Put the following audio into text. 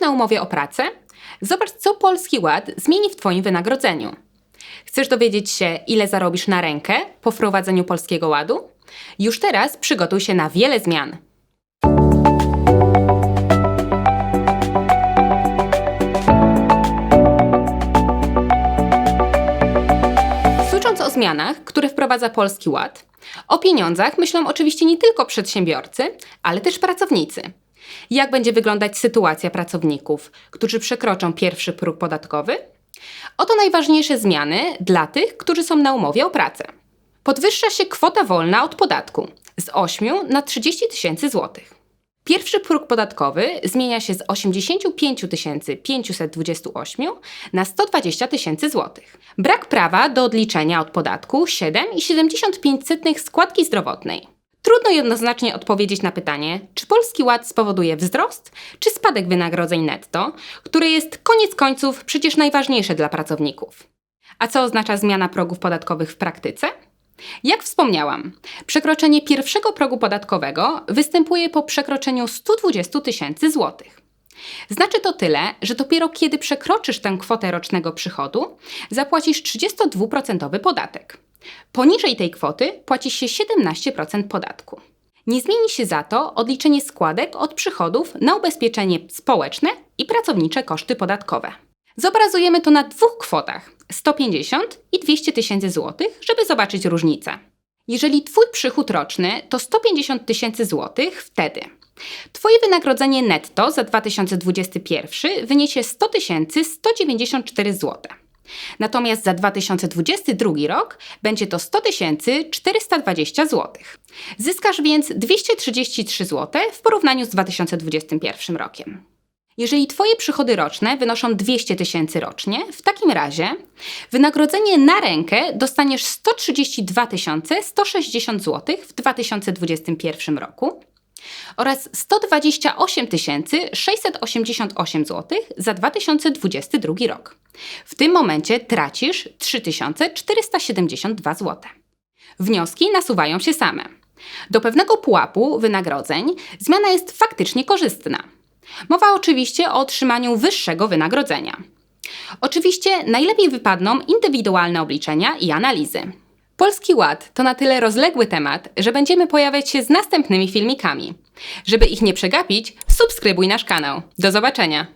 Na umowie o pracę? Zobacz, co Polski Ład zmieni w Twoim wynagrodzeniu. Chcesz dowiedzieć się, ile zarobisz na rękę po wprowadzeniu Polskiego Ładu? Już teraz przygotuj się na wiele zmian. Słysząc o zmianach, które wprowadza Polski Ład, o pieniądzach myślą oczywiście nie tylko przedsiębiorcy, ale też pracownicy. Jak będzie wyglądać sytuacja pracowników, którzy przekroczą pierwszy próg podatkowy? Oto najważniejsze zmiany dla tych, którzy są na umowie o pracę. Podwyższa się kwota wolna od podatku z 8 na 30 tysięcy złotych. Pierwszy próg podatkowy zmienia się z 85 528 na 120 tysięcy złotych. Brak prawa do odliczenia od podatku 7,75 składki zdrowotnej. Trudno jednoznacznie odpowiedzieć na pytanie, czy Polski Ład spowoduje wzrost, czy spadek wynagrodzeń netto, które jest koniec końców przecież najważniejsze dla pracowników. A co oznacza zmiana progów podatkowych w praktyce? Jak wspomniałam, przekroczenie pierwszego progu podatkowego występuje po przekroczeniu 120 tysięcy złotych. Znaczy to tyle, że dopiero kiedy przekroczysz tę kwotę rocznego przychodu, zapłacisz 32% podatek. Poniżej tej kwoty płaci się 17% podatku. Nie zmieni się za to odliczenie składek od przychodów na ubezpieczenie społeczne i pracownicze koszty podatkowe. Zobrazujemy to na dwóch kwotach 150 i 200 tysięcy złotych, żeby zobaczyć różnicę. Jeżeli Twój przychód roczny to 150 tysięcy złotych, wtedy Twoje wynagrodzenie netto za 2021 wyniesie 100 194 zł. Natomiast za 2022 rok będzie to 100 420 zł. Zyskasz więc 233 zł w porównaniu z 2021 rokiem. Jeżeli Twoje przychody roczne wynoszą 200 tysięcy rocznie, w takim razie wynagrodzenie na rękę dostaniesz 132 160 zł w 2021 roku oraz 128 688 zł za 2022 rok. W tym momencie tracisz 3472 zł. Wnioski nasuwają się same. Do pewnego pułapu wynagrodzeń zmiana jest faktycznie korzystna. Mowa oczywiście o otrzymaniu wyższego wynagrodzenia. Oczywiście najlepiej wypadną indywidualne obliczenia i analizy. Polski Ład to na tyle rozległy temat, że będziemy pojawiać się z następnymi filmikami. Żeby ich nie przegapić, subskrybuj nasz kanał. Do zobaczenia!